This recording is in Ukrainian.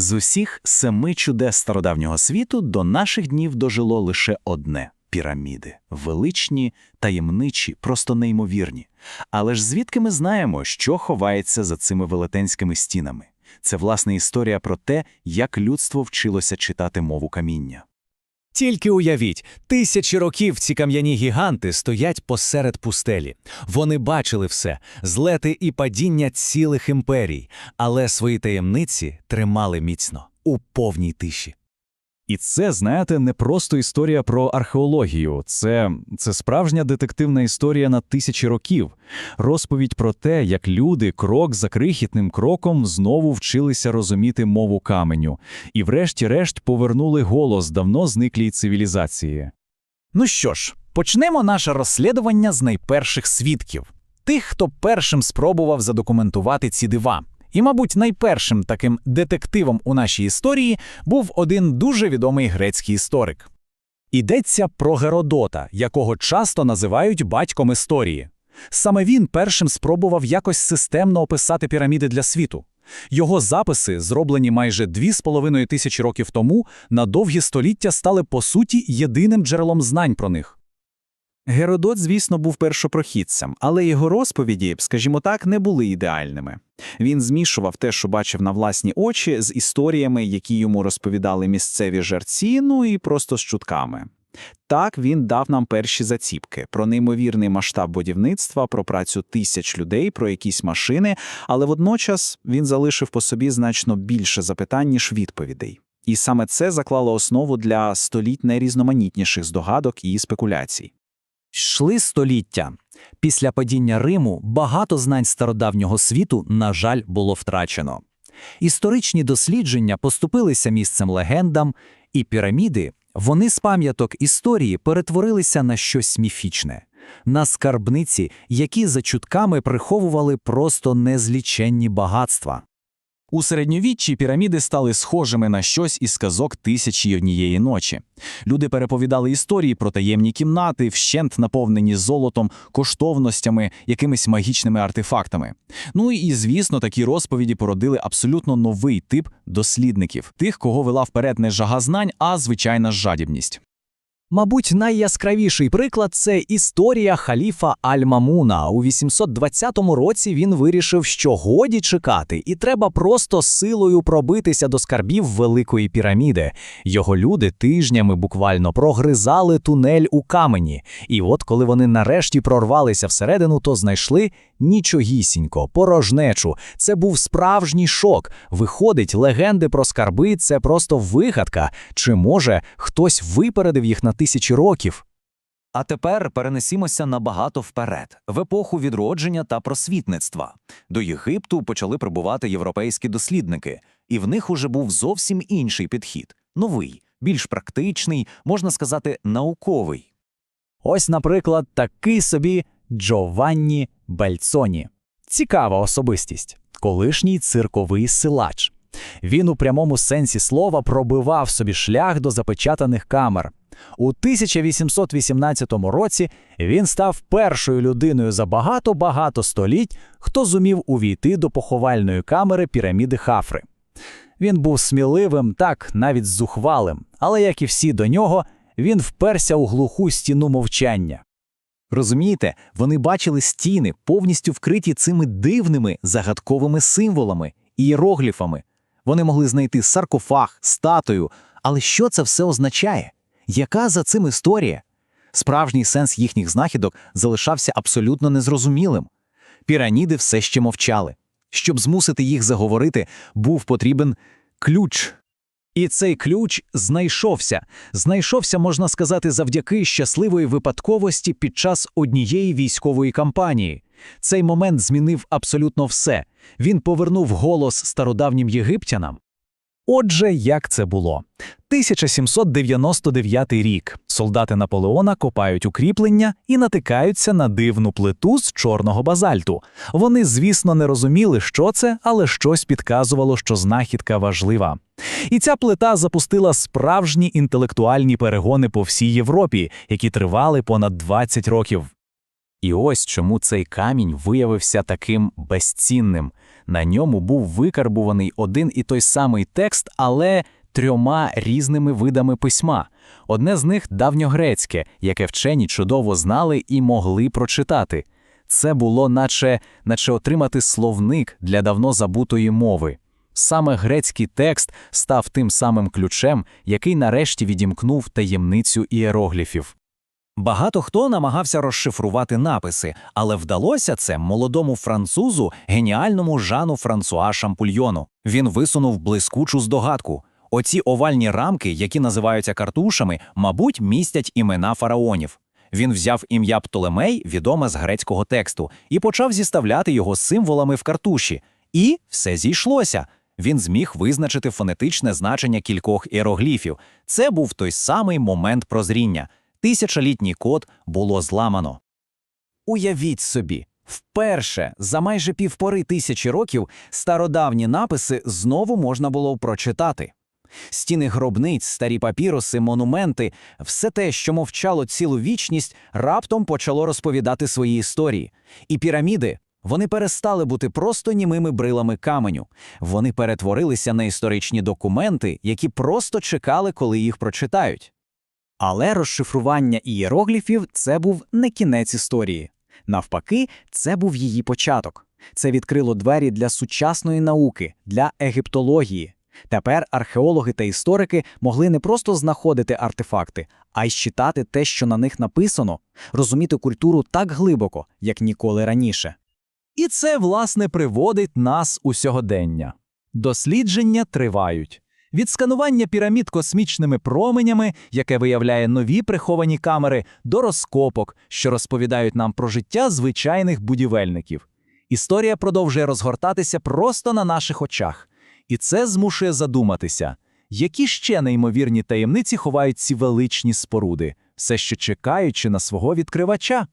З усіх семи чудес стародавнього світу до наших днів дожило лише одне піраміди. Величні, таємничі, просто неймовірні. Але ж звідки ми знаємо, що ховається за цими велетенськими стінами? Це, власне, історія про те, як людство вчилося читати мову каміння. Тільки уявіть, тисячі років ці кам'яні гіганти стоять посеред пустелі. Вони бачили все злети і падіння цілих імперій, але свої таємниці тримали міцно у повній тиші. І це, знаєте, не просто історія про археологію, це, це справжня детективна історія на тисячі років. Розповідь про те, як люди крок за крихітним кроком знову вчилися розуміти мову каменю, і врешті-решт повернули голос давно зниклій цивілізації. Ну що ж, почнемо наше розслідування з найперших свідків тих, хто першим спробував задокументувати ці дива. І, мабуть, найпершим таким детективом у нашій історії був один дуже відомий грецький історик. Йдеться про Геродота, якого часто називають батьком історії. Саме він першим спробував якось системно описати піраміди для світу. Його записи, зроблені майже дві з половиною тисячі років тому, на довгі століття стали по суті єдиним джерелом знань про них. Геродот, звісно, був першопрохідцем, але його розповіді, скажімо так, не були ідеальними. Він змішував те, що бачив на власні очі, з історіями, які йому розповідали місцеві жерці, ну і просто з чутками. Так він дав нам перші заціпки про неймовірний масштаб будівництва, про працю тисяч людей, про якісь машини, але водночас він залишив по собі значно більше запитань, ніж відповідей. І саме це заклало основу для століть найрізноманітніших здогадок і спекуляцій. Йшли століття. Після падіння Риму багато знань стародавнього світу, на жаль, було втрачено. Історичні дослідження поступилися місцем легендам, і піраміди, вони з пам'яток історії перетворилися на щось міфічне, на скарбниці, які за чутками приховували просто незліченні багатства. У середньовіччі піраміди стали схожими на щось із казок тисячі однієї ночі. Люди переповідали історії про таємні кімнати, вщент наповнені золотом, коштовностями, якимись магічними артефактами. Ну і, звісно, такі розповіді породили абсолютно новий тип дослідників, тих, кого вела вперед не жага знань, а звичайна жадібність. Мабуть, найяскравіший приклад це історія халіфа Аль-Мамуна. У 820 році він вирішив, що годі чекати, і треба просто силою пробитися до скарбів Великої піраміди. Його люди тижнями буквально прогризали тунель у камені. І от коли вони нарешті прорвалися всередину, то знайшли нічогісінько, порожнечу. Це був справжній шок. Виходить, легенди про скарби це просто вигадка. Чи може хтось випередив їх на тисячі років? А тепер перенесімося набагато вперед, в епоху відродження та просвітництва. До Єгипту почали прибувати європейські дослідники, і в них уже був зовсім інший підхід новий, більш практичний, можна сказати, науковий. Ось, наприклад, такий собі Джованні Бельцоні. Цікава особистість, колишній цирковий силач. Він у прямому сенсі слова пробивав собі шлях до запечатаних камер. У 1818 році він став першою людиною за багато-багато століть, хто зумів увійти до поховальної камери піраміди Хафри. Він був сміливим, так, навіть зухвалим, але, як і всі до нього, він вперся у глуху стіну мовчання. Розумієте, вони бачили стіни, повністю вкриті цими дивними загадковими символами, ієрогліфами. Вони могли знайти саркофаг, статую, але що це все означає? Яка за цим історія? Справжній сенс їхніх знахідок залишався абсолютно незрозумілим. Піраніди все ще мовчали. Щоб змусити їх заговорити, був потрібен ключ. І цей ключ знайшовся. Знайшовся, можна сказати, завдяки щасливої випадковості під час однієї військової кампанії. Цей момент змінив абсолютно все. Він повернув голос стародавнім єгиптянам. Отже, як це було? 1799 рік. Солдати Наполеона копають укріплення і натикаються на дивну плиту з чорного базальту. Вони, звісно, не розуміли, що це, але щось підказувало, що знахідка важлива. І ця плита запустила справжні інтелектуальні перегони по всій Європі, які тривали понад 20 років. І ось чому цей камінь виявився таким безцінним. На ньому був викарбуваний один і той самий текст, але трьома різними видами письма. Одне з них давньогрецьке, яке вчені чудово знали і могли прочитати. Це було наче, наче отримати словник для давно забутої мови. Саме грецький текст став тим самим ключем, який нарешті відімкнув таємницю ієрогліфів. Багато хто намагався розшифрувати написи, але вдалося це молодому французу, геніальному Жану Франсуа Шампульйону. Він висунув блискучу здогадку. Оці овальні рамки, які називаються картушами, мабуть, містять імена фараонів. Він взяв ім'я Птолемей, відоме з грецького тексту, і почав зіставляти його символами в картуші. І все зійшлося. Він зміг визначити фонетичне значення кількох іерогліфів. Це був той самий момент прозріння. Тисячолітній код було зламано. Уявіть собі, вперше за майже півпори тисячі років стародавні написи знову можна було прочитати. Стіни гробниць, старі папіруси, монументи, все те, що мовчало цілу вічність, раптом почало розповідати свої історії. І піраміди, вони перестали бути просто німими брилами каменю. Вони перетворилися на історичні документи, які просто чекали, коли їх прочитають. Але розшифрування ієрогліфів це був не кінець історії. Навпаки, це був її початок. Це відкрило двері для сучасної науки, для египтології. Тепер археологи та історики могли не просто знаходити артефакти, а й читати те, що на них написано, розуміти культуру так глибоко, як ніколи раніше. І це, власне, приводить нас у сьогодення. Дослідження тривають. Від сканування пірамід космічними променями, яке виявляє нові приховані камери, до розкопок, що розповідають нам про життя звичайних будівельників. Історія продовжує розгортатися просто на наших очах. І це змушує задуматися, які ще неймовірні таємниці ховають ці величні споруди, все ще чекаючи на свого відкривача.